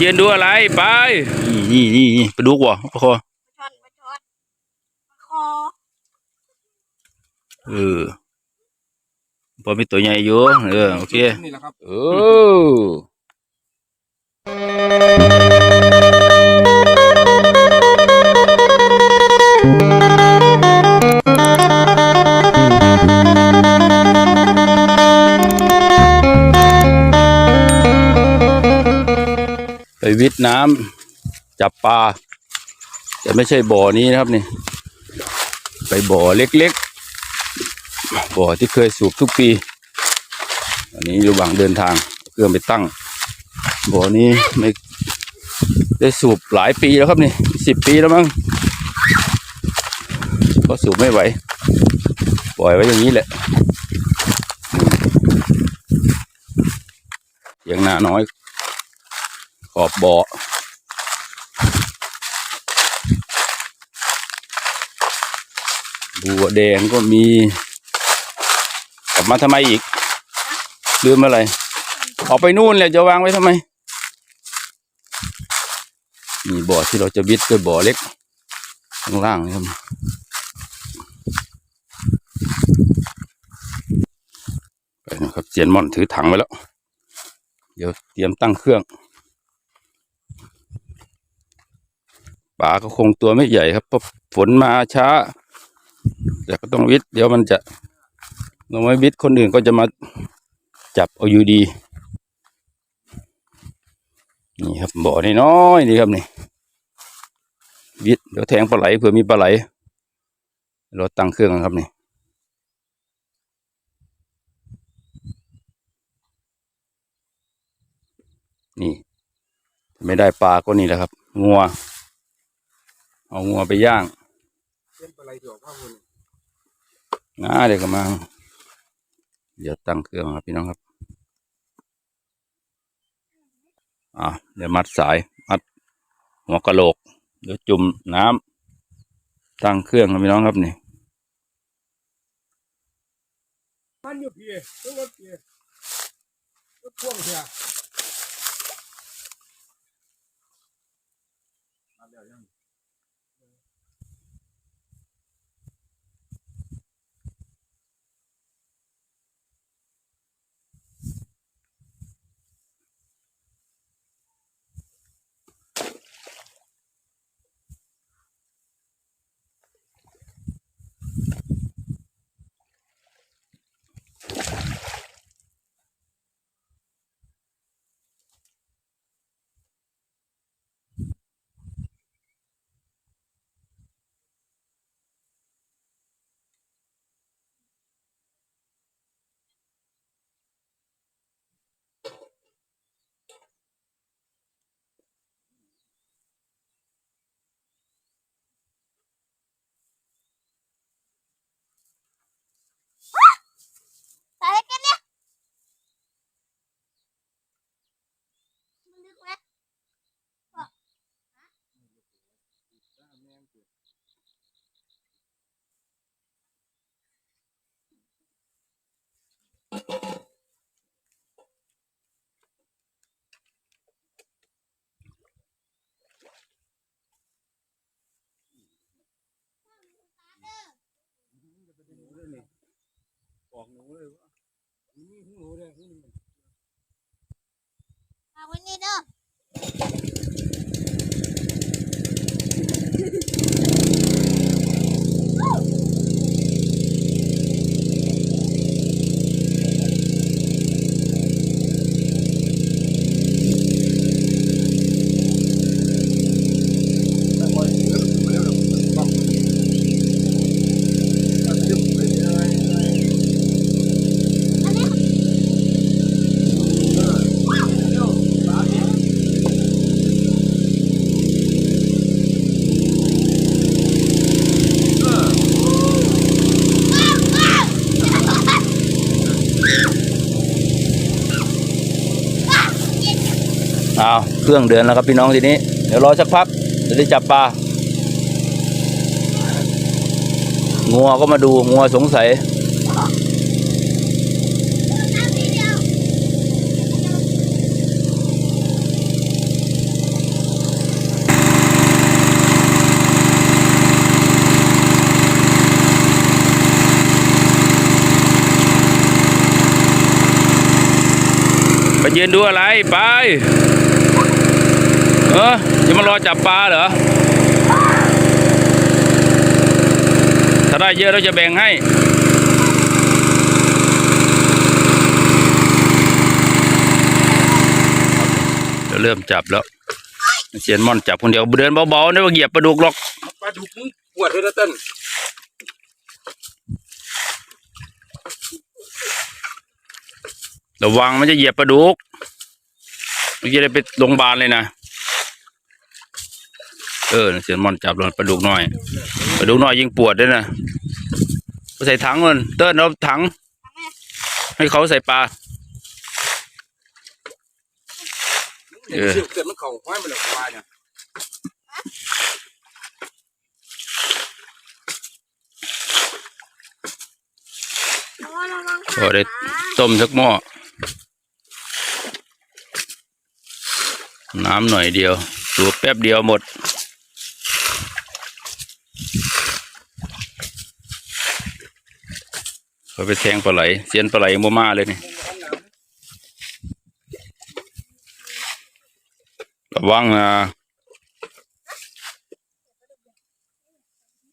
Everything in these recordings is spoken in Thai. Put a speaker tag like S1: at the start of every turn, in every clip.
S1: มายืนดูอะไรไป นี่นี่นี่ไปดูกว่าพอ
S2: ช็อตมาช็อตมาคอ
S1: เออพอมีตัวใหญ่อยู่เออโอเค
S3: นี่แหละครับ
S1: เออ วิทย์น้ำจับปลาแต่ไม่ใช่บ่อนี้นะครับนี่ ไปบ่อเล็กๆ บ่อที่เคยสูบทุกปี อันนี้ระหว่างเดินทางเอาเครื่องไปตั้ง บ่อนี้ไม่ได้สูบหลายปีแล้วครับนี่สิบปีแล้วมั้งก็สูบไม่ไหว ปล่อยไว้อย่างนี้แหละเสียงหน้าน้อย ขอบบ่อบัวแดงก็มี กลับมาทำไมอีก ลืมอะไร ออกไปนู่นเลยจะวางไว้ทำไม มีบ่อที่เราจะวิทย์ด้วยบ่อเล็ก ข้างล่างนะครับไปนะครับเสียนม่อนถือถังไว้แล้ว เดี๋ยวเตรียมตั้งเครื่อง ปลาก็คงตัวไม่ใหญ่ครับเพราะฝนมาช้า แต่ก็ต้องวิทย์เดี๋ยวมันจะเราไม่วิทย์คนอื่นก็จะมาจับเอาอยู่ดี นี่ครับบ่อนี่น้อยนี่ครับนี่วิทย์เดี๋ยวแทงปลาไหลเผื่อมีปลาไหลเราตั้งเครื่องครับนี่นี่ ไม่ได้ปลาก็นี่แหละครับ งัว เอางัวไปย่าง
S3: เส้นปลาไหลที่ออกข้าวคน
S1: ง่าเดี๋ยวก็มา เดี๋ยวตั้งเครื่องครับพี่น้องครับ อ่าเดี๋ยวมัดสาย มัดหัวกะโหลก เดี๋ยวจุ่มน้ำตั้งเครื่องครับพี่น้องครับนี่
S3: มันอยู่เพียต้องรถเพียรถพ่วงเพียมาแล้วยัง
S2: อ
S3: อกหนูเลยวะนี่หนูเลยนี่
S2: เอาวเค
S3: รื่องเดือ
S1: นแล้วครับพี่น้องทีนี้ เดี๋ยวรอสักพักเดี๋ยวได้จับปลางัวก็มาดูงัวสงสัย
S2: ไปยื
S1: นดูอะไรไป เออจะมารอจับปลาเหรอ ถ้าได้เยอะเราจะแบ่งให้เดี๋ยวเริ่มจับแล้ว เสียนม่อนจับคนเดียวเดินเบาๆไม่ว่าเหยียบปลาดุกหรอก
S3: ปลาดุกมึงปวดเลยนะเต้น
S1: ระวังมันจะเหยียบปลาดุกเมื่อกี้ได้ไปโรงพยาบาลเลยนะ เออเสียนม่อนจับแล้วปลาดุกน้อยปลาดุกน้อยยิ่งปวดด้วยนะไปใส่ถังมันเติ้ลเอาถัง ให้เขาใส่ปลาเออ
S3: เสือกเกิดมันเข่าห้อยมันเลยควายเนี่ย
S2: ระวังระวัง
S1: พอได้ต้มสักหม้อ น้ำหน่อยเดียวสูบแป๊บเดียวหมด เขาไปแทงปลาไหลเซียนปลาไหลโมมาเลยนี่ระวังนะ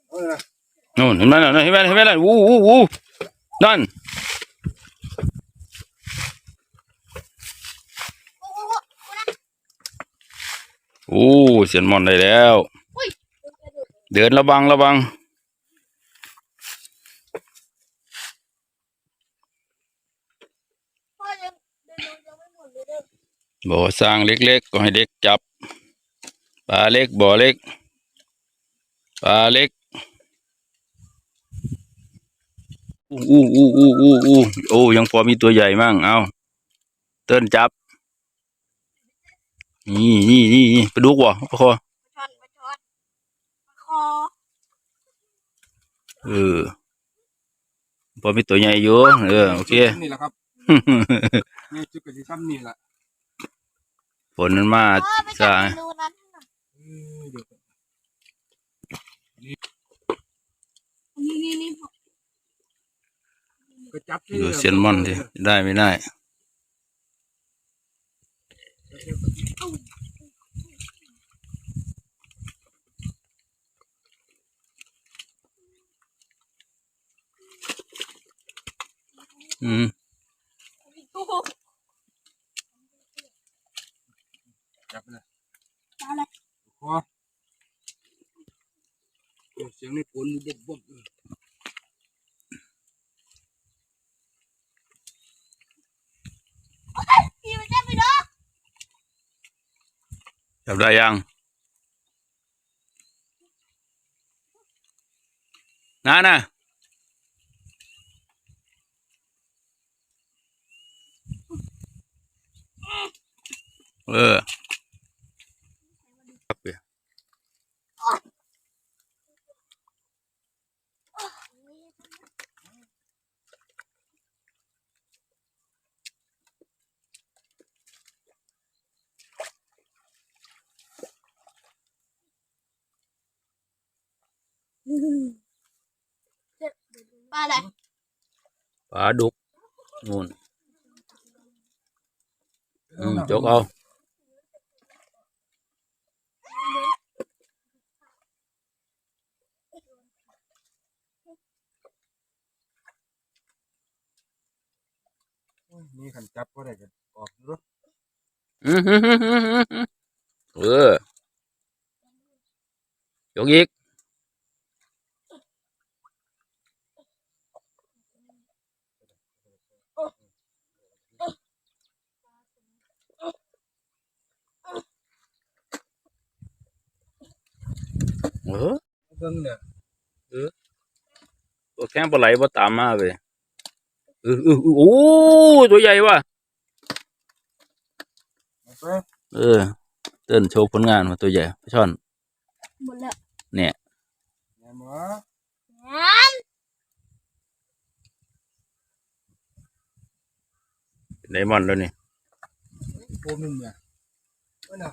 S3: เออ
S1: นู่นเห็นไหมน่ะเห็นไหมเห็นไหมล่ะวู้วู้วู้นั่น
S2: โอ้โห
S1: โอ้เสียนมอนได้แล้ว เดินระวังระวัง
S2: พ่อยังเดินยังไม่หมดเลยเด้อ
S1: บ่อสร้างเล็กๆก็ให้เด็กจับปลาเล็กบ่อเล็กปลาเล็กอู้อู้อู้อู้อู้อู้โอ้ยังพอมีตัวใหญ่มั่งเอาเติ้นจับ นี่นี่นี่นี่ไปดูกว่ะพอ
S2: มาช้อนมาช้อนมาคอ
S1: เออพอมีตัวใหญ่อยู่เออโอเค
S3: นี่แหละครับนี่จุดกระดิ่งซ้ำนี่แหละ
S1: ฝนมันมา
S2: พ่อไปจับ
S1: จ้า
S2: รูนั้นน่ะ
S3: เออเดี๋ยว
S2: นี่นี่นี่พ่อ
S3: ก็จับ
S1: ดูเซียนมอนดิได้ไม่ได้อืม
S2: โอ้โห
S3: จับไปเลย
S2: เอาเลย
S3: คอเดี๋ยวเสียงในปนบุบบุบเลย
S2: พี่มันจะไปเด้อ
S1: จับได้ยังนั่นน่ะเออปักไป
S2: ปลาอะไร
S1: ปลาดุกนู่นอืมจกเอา
S3: นี่ขันจับก็ได้กันออกดู
S1: อืมเออยกอีก เออ
S3: เบิ่งเนี่ย
S1: ตัวแข้งปลาไหลบ่ตามมาเว้ยเออเออเออโอ้ตัวใหญ่ว่ะ
S3: เอาไป
S1: เออ เต้นโชว์ผลงานมาตัวใหญ่ปลาช่อน
S2: หมดแล้ว
S3: แหน่หมอ
S2: งั้น
S1: ไดมอนด์แล้วนี่
S3: โอ้มึงเนี่ยเออน่ะ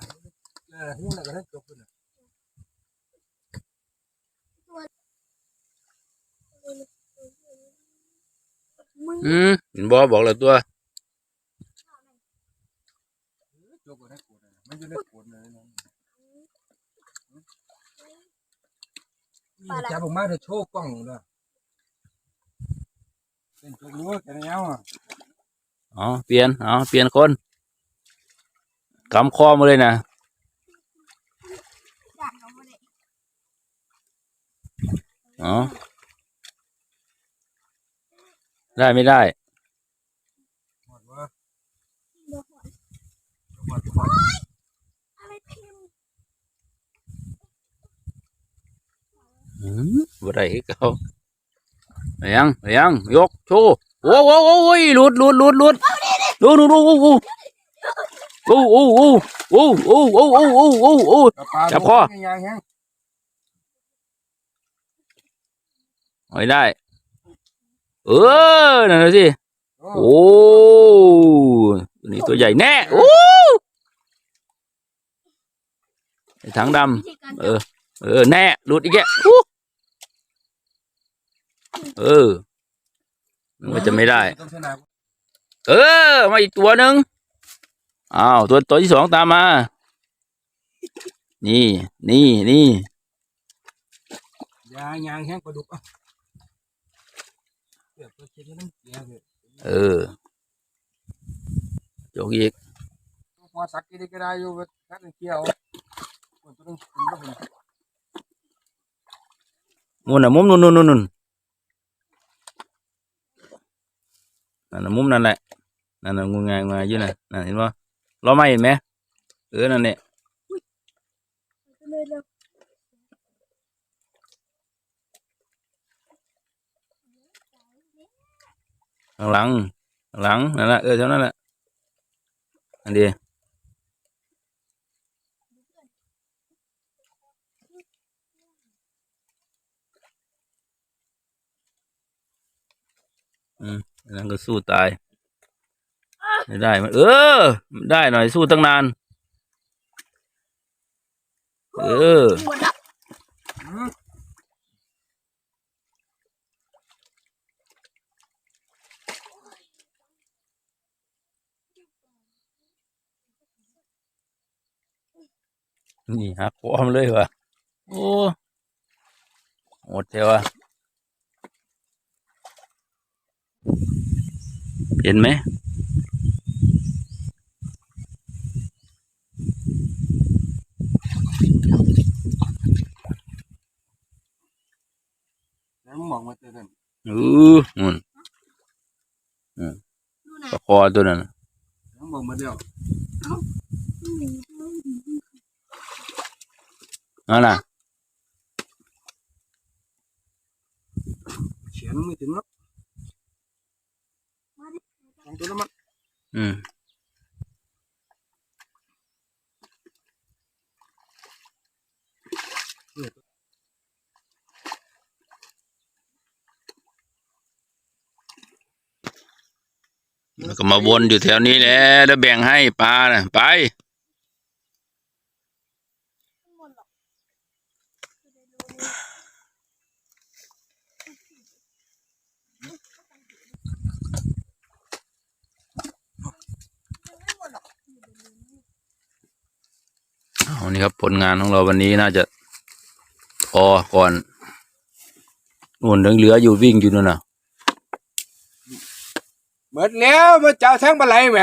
S3: เออหูน่ะก็ได้จบเลยน่ะ
S2: มึง
S1: อืมเห็นบอบอกแล้วตัว
S3: มันจะได้ผลเลยนะนี่จับออกมาเดี๋ยวโชว์กล้องเลยเป็นตัวรู้แค่นี้อะ
S1: อ๋อเปลี่ยนอ๋อเปลี่ยนคนกำคอมาเลยนะ
S2: ด่านเขาไม่ได้
S1: อ๋อ ได้ไม่ได้
S3: หดวะหมดหมด
S2: อืม
S1: บ่ได้เขาไรียงเรียงยกโชว์โอ้โหโอ้โหหลุดหลุดหลุดหลุดดูดูดูโอ้โหโอ้โหโอ้โหโอ้โหโอ้โหโอ้โหจับคอไม่ได้ เออนั่นน่ะสิ
S3: โอ้
S1: โอ้ตัวนี้ตัวใหญ่แน่โอ้ไอ้ถังด
S2: วิธีการำ
S1: เออ เออแน่หลุดอีกแกอู้เออมันก็จะไม่ได้
S3: ต้องชนะ
S1: เออ มาอีกตัวหนึ่งอ้าวตัวตัวที่สองตามมา นี่ นี่ นี่
S3: ยายางแห้งปลาดุกอะเดี๋ยวตัวเช็ดน้ำเกลือ เลย
S1: เออจกอีก
S3: พอสักกี่ได้ก็ได้อยู่กัดเกี่ยวคนตัวนึงคนละคน
S1: มุมน่ะมุมนู่นนู่นนู่นนู่นนั่นน่ะมุมนั่นแหละนั่นน่ะงูงายงูงายอยู่น่ะนั่นเห็นป่เราไม่เห็นไหมเออนั่นเนี่ย
S2: เลยเร็ว
S1: ข้างหลังข้างหลังนั่นแหละเออเท่านั้นแหละอันเดียอืมอันนั้นก็สู้ตาย ไม่ได้มันเออ ได้หน่อยสู้ตั้งนาน เออ
S2: หมดแล้ว
S1: นี่หักคอมนเลยวะโอ้หมดเทวะเห็นไหม
S3: แล้วมองมาเจอกัน
S1: อือมุน
S2: ดูไหน
S1: ปลาคอตัวนั้นน่ะ
S3: แล้วมองมาเดียว
S1: นั่นน่ะ
S3: เฉียนไม่ถึงหรอกสองตัวแล้วมัน
S1: อืมแล้วก็มาวนอยู่แถวนี้แหละแล้วแบ่งให้ปลาน่ะไป
S2: หมดหรอก
S1: เอานี่ครับผลงานของเราวันนี้น่าจะพอก่อนนู่นเหลือๆอยู่วิ่งอยู่นู่นน่ะ
S3: หมดแล้วมาเจ้าแท่งปลาไหลแหม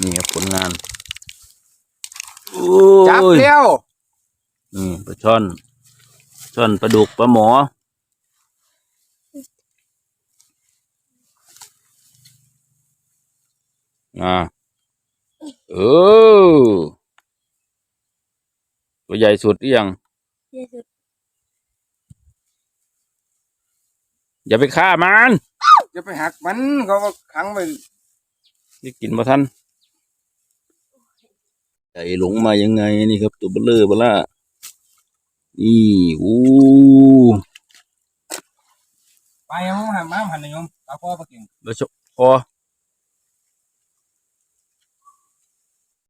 S1: นี่ครับผลงาน
S3: จับ
S1: โอ้ย
S3: แล้ว
S1: นี่ปลาช่อนช่อนปลาดุกปลาหมออ่าเออ ตัวใหญ่สุดหรือยัง
S2: เยสุด
S1: อย่าไปฆ่ามัน
S3: จะไปหักมันเขาก็ขังไว้
S1: นี่กินมาท่านไก่หลงมายังไงนี่ครับ ตัวเบลเลอร์เบล่านี่อู้
S3: ไปยังหันมาหันนายมตาพ่อปลาเก่ง
S1: แล้วชพอ